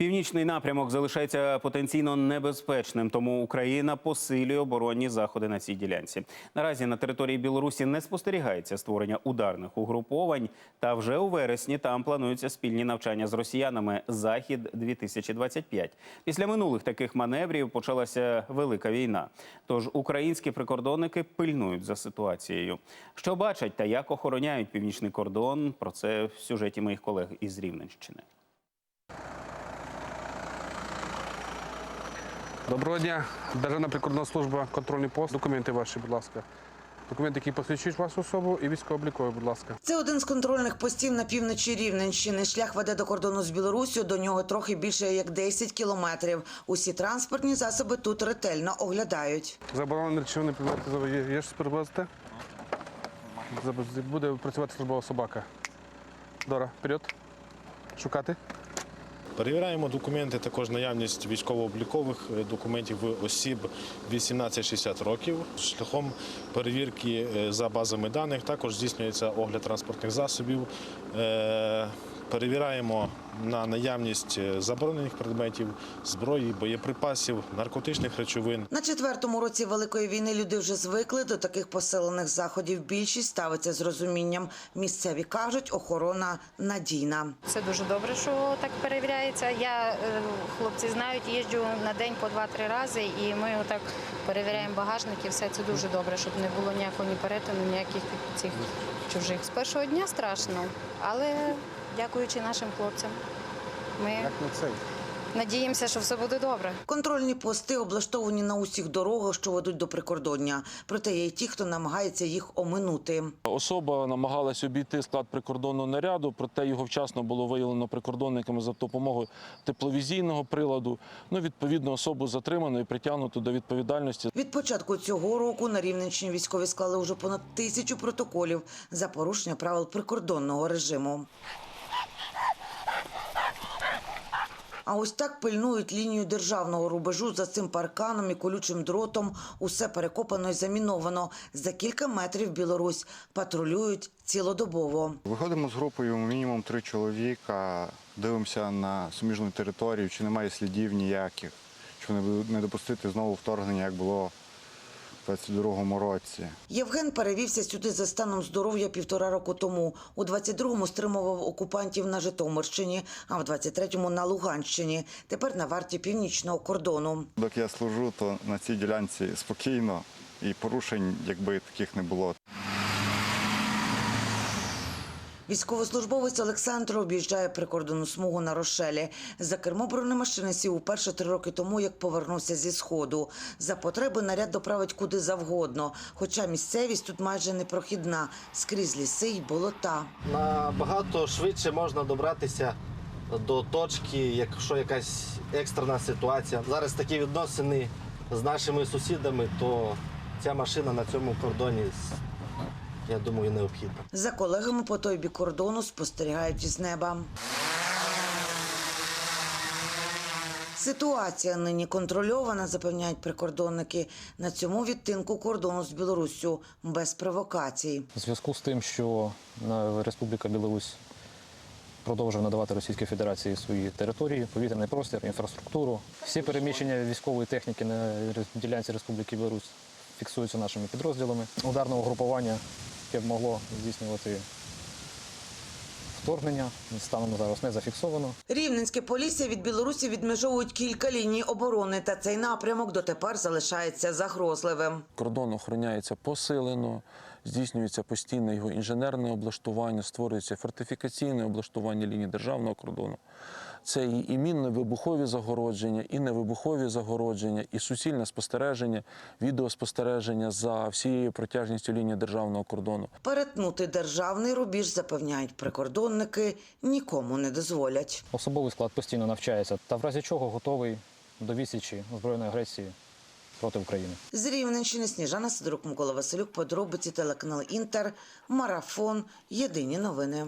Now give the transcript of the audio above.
Північний напрямок залишається потенційно небезпечним, тому Україна посилює оборонні заходи на цій ділянці. Наразі на території Білорусі не спостерігається створення ударних угруповань. Та вже у вересні там плануються спільні навчання з росіянами Захід 2025 Після минулих таких маневрів почалася велика війна. Тож українські прикордонники пильнують за ситуацією. Що бачать та як охороняють північний кордон? Про це в сюжеті моїх колег із Рівненщини. Доброго дня. Державна прикордонна служба, контрольний пост. Документи ваші, будь ласка. Документи, які посвідчують вашу особу, і військово-облікові, будь ласка. Це один з контрольних постів на півночі Рівненщини. Шлях веде до кордону з Білоруссю. До нього трохи більше як 10 кілометрів. Усі транспортні засоби тут ретельно оглядають. Заборонені речовини предмети є, є щось перевозити? Заб- Буде працювати службова собака. Дора, вперед. Шукати. Перевіряємо документи, також наявність військово-облікових е, документів в осіб 18-60 років. Шляхом перевірки е, за базами даних також здійснюється огляд транспортних засобів. Е, Перевіряємо на наявність заборонених предметів, зброї, боєприпасів, наркотичних речовин. На четвертому році великої війни люди вже звикли до таких посилених заходів. Більшість ставиться з розумінням. Місцеві кажуть, охорона надійна. Це дуже добре, що так перевіряється. Я е, хлопці знають, їжджу на день по два-три рази, і ми отак перевіряємо багажники. Все це дуже добре, щоб не було ніякого ні перетину, ніяких цих чужих. З першого дня страшно, але дякуючи нашим хлопцям, ми надіємося, що все буде добре. Контрольні пости облаштовані на усіх дорогах, що ведуть до прикордоння. Проте є й ті, хто намагається їх оминути. Особа намагалась обійти склад прикордонного наряду, проте його вчасно було виявлено прикордонниками за допомогою тепловізійного приладу. Ну, відповідно, особу затримано і притягнуто до відповідальності Від початку цього року на Рівненщині військові склали вже понад тисячу протоколів за порушення правил прикордонного режиму. А ось так пильнують лінію державного рубежу за цим парканом і колючим дротом. Усе перекопано і заміновано. За кілька метрів Білорусь патрулюють цілодобово. Виходимо з групою мінімум три чоловіка, дивимося на суміжну територію, чи немає слідів ніяких, щоб не- допустити знову вторгнення, як було 22-му році. Євген перевівся сюди за станом здоров'я півтора року тому. У 22-му стримував окупантів на Житомирщині, а в 23-му на Луганщині. Тепер на варті північного кордону. Доки я служу, то на цій ділянці спокійно і порушень, якби таких не було. Військовослужбовець Олександр об'їжджає прикордонну смугу на Рошелі. За кермо бронемашини сів уперше три роки тому, як повернувся зі сходу. За потреби наряд доправить куди завгодно. Хоча місцевість тут майже непрохідна, скрізь ліси й болота. набагато швидше можна добратися до точки, якщо якась екстрена ситуація. Зараз такі відносини з нашими сусідами, то ця машина на цьому кордоні, я думаю, необхідна. За колегами по той бік кордону спостерігають із неба. Ситуація нині контрольована, запевняють прикордонники. На цьому відтинку кордону з Білоруссю без провокацій. У зв'язку з тим, що на Республіка Білорусь продовжує надавати Російській Федерації свої території, повітряний простір, інфраструктуру. Всі переміщення військової техніки на ділянці Республіки Білорусь фіксуються нашими підрозділами. Ударного групування, яке б могло здійснювати вторгнення, станом зараз не зафіксовано. Рівненське полісся від Білорусі відмежовують кілька ліній оборони, та цей напрямок дотепер залишається загрозливим. кордон охороняється посилено, здійснюється постійне його інженерне облаштування, створюється фортифікаційне облаштування лінії державного кордону. Це і, і мінно-вибухові загородження, і невибухові загородження, і суцільне спостереження, відеоспостереження за всією протяжністю лінії державного кордону. Перетнути державний рубіж, запевняють прикордонники, нікому не дозволять. Особовий склад постійно навчається та в разі чого готовий до відсічі збройної агресії проти України. З Рівненщини Сніжана Сидорук, Микола Василюк, подробиці телеканал Інтер, Марафон, Єдині новини.